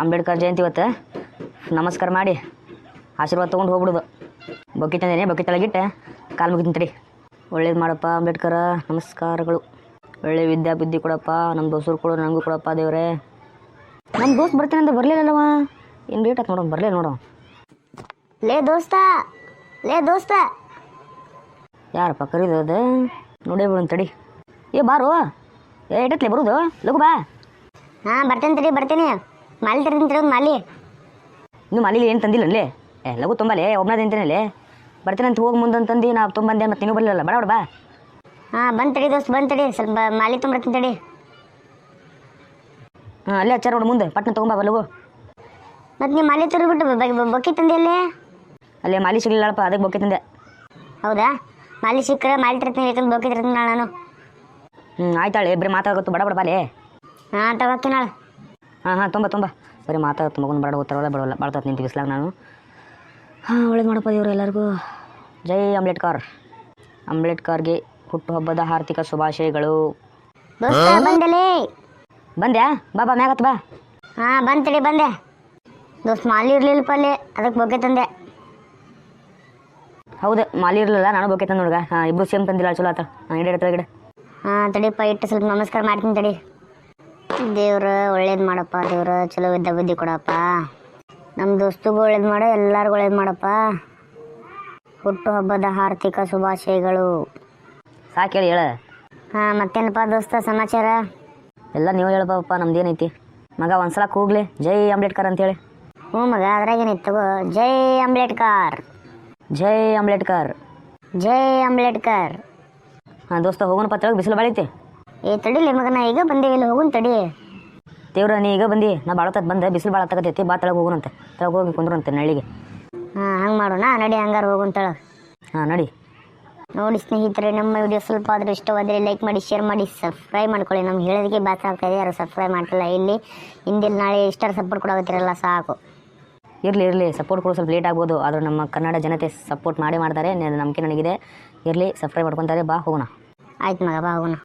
ಅಂಬೇಡ್ಕರ್ ಜಯಂತಿ ಇವತ್ತು. ನಮಸ್ಕಾರ ಮಾಡಿ. ಆಶೀರ್ವಾದ ತೊಗೊಂಡು ಹೋಗ್ಬಿಡೋದು. ಬೊಕ್ಕಿ ತಂದೇನೆ ಬೊಕ್ಕಿ ತಳಗಿಟ್ಟೆ ಕಾಲು ಮುಗಿತೀನಿ ತಡಿ. ಒಳ್ಳೇದು ಮಾಡಪ್ಪ ಅಂಬೇಡ್ಕರ ನಮಸ್ಕಾರಗಳು. ಒಳ್ಳೆ ವಿದ್ಯಾ ಬುದ್ಧಿ ಕೊಡಪ್ಪ ನಮ್ಮ ದೋಸ್ತರು ಕೊಡು ನನಗೂ ಕೊಡಪ್ಪ ದೇವ್ರೆ. ನಮ್ಮ ದೋಸ್ತ್ ಬರ್ತೀನಿ ಅಂತ ಬರಲಿಲ್ಲವ ಏನು ರೇಟ್ ಆಯ್ತು ನೋಡೋಣ ಬರಲೇ ನೋಡೋ. ಲೇ ದೋಸ್ತ ಲೇ ದೋಸ್ತ. ಯಾರಪ್ಪ ಕರೀದು ಅದು? ನೋಡೇ ಬಿಡು ತಡಿ. ಏ ಬಾರು ಏ ಇಟ್ಟತ್ಲೆ ಬರೋದು? ಲಗು ಬಾ. ಹಾಂ ಬರ್ತೇನೆ ತಡಿ ಬರ್ತೀನಿ. ಮಾಲಿ ತರ್ತೀನಿ ಇನ್ನು ಮಾಲಿ ನೀವು ಏನು ತಂದಿಲ್ಲ ಅಲ್ಲೇ? ಏ ಲಘು ತುಂಬಲೇ ಒಬ್ಬನ ತಿಂತೇನಲ್ಲೇ ಬರ್ತೀನಿ ಅಂತ ಹೋಗಿ ಮುಂದಂತಂದು ನಾ ತುಂಬಂದೆ ಮತ್ತೆ ನೀನು ಬರಲಿಲ್ಲ ಬಡ ಬಾ. ಹಾಂ ಬಂದು ತಡಿ ದೋಸ್ತ್ ಬಂದು ತಡಿ. ಸ್ವಲ್ಪ ಮಾಲಿ ತುಂಬಿರ್ತೀನಿ ತಡಿ. ಹಾಂ ಅಲ್ಲೇ ಹಚ್ಚಾರ ನೋಡು ಮುಂದೆ ಪಟ್ನ ತೊಗೊಂಬಾ ಲಘು. ಮತ್ತು ನೀವು ಮಾಲಿ ತರಿಬಿಟ್ಟು ಬೊಕ್ಕಿ ತಂದೆ ಅಲ್ಲೇ? ಅಲ್ಲೇ ಮಾಲಿ ಸಿಗಲಿಲ್ಲಪ್ಪ ಅದಕ್ಕೆ ಬೊಕ್ಕಿ ತಂದೆ. ಹೌದಾ? ಮಾಲಿ ಸಿಕ್ಕರೆ ಮಾಲಿ ತರ್ತೀನಿ ಯಾಕಂದ್ರೆ ಬೊಕ್ಕಿ ತರ್ತೀನಿ ನಾಳೆ ನಾನು. ಹ್ಞೂ ಆಯ್ತಾಳೆ ಬರೀ ಮಾತಾಡ್ಕೊತು ಬಡ ಬಡ ಬಾಲೆ ಹಾಂ ತಗೋತೀನಿ ನಾಳೆ. ಹಾಂ ಹಾಂ ತುಂಬ ತುಂಬ. ಬರೀ ಮಗನ ಬಡ ಹೋಗ್ತಾರಲ್ಲ ಬಿಡೋಲ್ಲ ಬಾಳ್ತತ್ ನಿಂತು ಬಿಸ್ಲಾಗ ನಾನು. ಹಾಂ ಒಳ್ಳೇದು ಮಾಡಪ್ಪ ಇವರು ಎಲ್ಲರಿಗೂ. ಜೈ ಅಂಬೇಡ್ಕರ್ ಅಂಬೇಡ್ಕರ್ಗೆ ಹುಟ್ಟುಹಬ್ಬದ ಆರ್ಥಿಕ ಶುಭಾಶಯಗಳು. ಬಂದಲೇ. ಬಂದ್ಯಾ? ಬಾ ಬಾ ಮ್ಯಾಗತ್ ಬಾ. ಹಾಂ ಬಂತಡಿ ತಡಿ ಬಂದೆ. ದೋಸ್ತ ಮಾಲಿ ಇರಲಿಲ್ಲ ಪಲ್ಲೆ ಅದಕ್ಕೆ ಬೊಕ್ಕೆ ತಂದೆ. ಹೌದು ಮಾಲಿ ಇರಲಿಲ್ಲ ನಾನು ಬೊಕ್ಕೆ ತಂದು ಹುಡುಗ ಹಾಂ ಇಬ್ಬರು ಸೇಮ್ ತಂದಿಲ್ಲ ಚಲೋ ಆತ. ಹಾಂ ಇಡ ಹಾಂ ತಡಿಪ್ಪ ಇಟ್ಟು ಸ್ವಲ್ಪ ನಮಸ್ಕಾರ ಮಾಡ್ತೀನಿ ತಡಿ. ದೇವ್ರು ಒಳ್ಳೇದು ಮಾಡಪ್ಪ ದೇವ್ರ ಚಲೋ ಇದ್ದ ಬುದ್ಧಿ ಕೊಡಪ್ಪ. ನಮ್ಮ ದೋಸ್ತಿಗೂ ಒಳ್ಳೇದು ಮಾಡ ಎಲ್ಲರಿಗೂ ಒಳ್ಳೇದು ಮಾಡಪ್ಪ. ಹುಟ್ಟು ಹಬ್ಬದ ಆರ್ಥಿಕ ಶುಭಾಶಯಗಳು. ಸಾಕು ಹೇಳಿ ಹೇಳ. ಹಾಂ ಮತ್ತೇನಪ್ಪ ದೋಸ್ತ ಸಮಾಚಾರ? ಎಲ್ಲ ನೀವು ಹೇಳ್ಬಪ್ಪ ನಮ್ದೇನೈತಿ ಮಗ ಒಂದ್ಸಲ ಕೂಗ್ಲಿ ಜೈ ಅಂಬೇಡ್ಕರ್ ಅಂತೇಳಿ. ಹ್ಞೂ ಮಗ ಅದ್ರಾಗ ತಗೋ ಜೈ ಅಂಬೇಡ್ಕರ್. ಜೈ ಅಂಬೇಡ್ಕರ್. ಜೈ ಅಂಬೇಡ್ಕರ್. ಹಾಂ ದೋಸ್ತ ಹೋಗೋಣ ಪತ್ರ ಬಿಸಿಲು ಬಾಳೈತಿ. ಏ ತಡಿಲಿ ಮಗನ ಈಗ ಬಂದೇವಿ ಇಲ್ಲಿ ಹೋಗುನ್ ತಡಿ. ದೇವ್ರ ನೀ ಈಗ ಬಂದಿ. ನಾ ಬಾಳತತ್ ಬಂದೆ ಬಿಸಿಲು ಭಾಳ ತಗತೈತಿ ಬಾ ತಳಗೆ ಹೋಗೋಣಂತೆ ತಳಗೆ ಹೋಗಿ ಕುಂದ್ರಂತೆ ನಳ್ಳಿಗೆ. ಹಾ ಹಂಗೆ ಮಾಡೋಣ ನಡಿ ಹಂಗಾರ ಹೋಗುಂತಳ ಹಾ ನಡಿ. ನೋಡಿ ಸ್ನೇಹಿತರೆ ನಮ್ಮ ವಿಡಿಯೋ ಸ್ವಲ್ಪ ಆದರೂ ಇಷ್ಟವಾದರೆ ಲೈಕ್ ಮಾಡಿ ಶೇರ್ ಮಾಡಿ ಸಬ್ಸ್ಕ್ರೈಬ್ ಮಾಡ್ಕೊಳ್ಳಿ. ನಮ್ಗೆ ಹೇಳೋದಕ್ಕೆ ಬಾಸ ಆಗ್ತಾ ಇದೆ ಯಾರು ಸಬ್ಸ್ಕ್ರೈಬ್ ಮಾಡ್ತಿಲ್ಲ. ಇಲ್ಲಿ ಹಿಂದಿಲ್ ನಾಳೆ ಇಷ್ಟರ ಸಪೋರ್ಟ್ ಕೊಡೋಗತ್ತಿರಲ್ಲ ಸಾಕು. ಇರಲಿ ಇರಲಿ. ಸಪೋರ್ಟ್ ಕೊಡೋ ಸ್ವಲ್ಪ ಲೇಟ್ ಆಗ್ಬೋದು. ಆದರೂ ನಮ್ಮ ಕನ್ನಡ ಜನತೆ ಸಪೋರ್ಟ್ ಮಾಡಿ ಮಾಡ್ತಾರೆ ನಮಗೆ ನಂಬಿಕೆ ನನಗಿದೆ. ಇರಲಿ ಸಬ್ಸ್ಕ್ರೈಬ್ ಮಾಡ್ಕೊತಾರೆ ಬಾ ಹೋಗೋಣ. ಆಯ್ತು ಮಗ ಬಾ ಹೋಗೋಣ.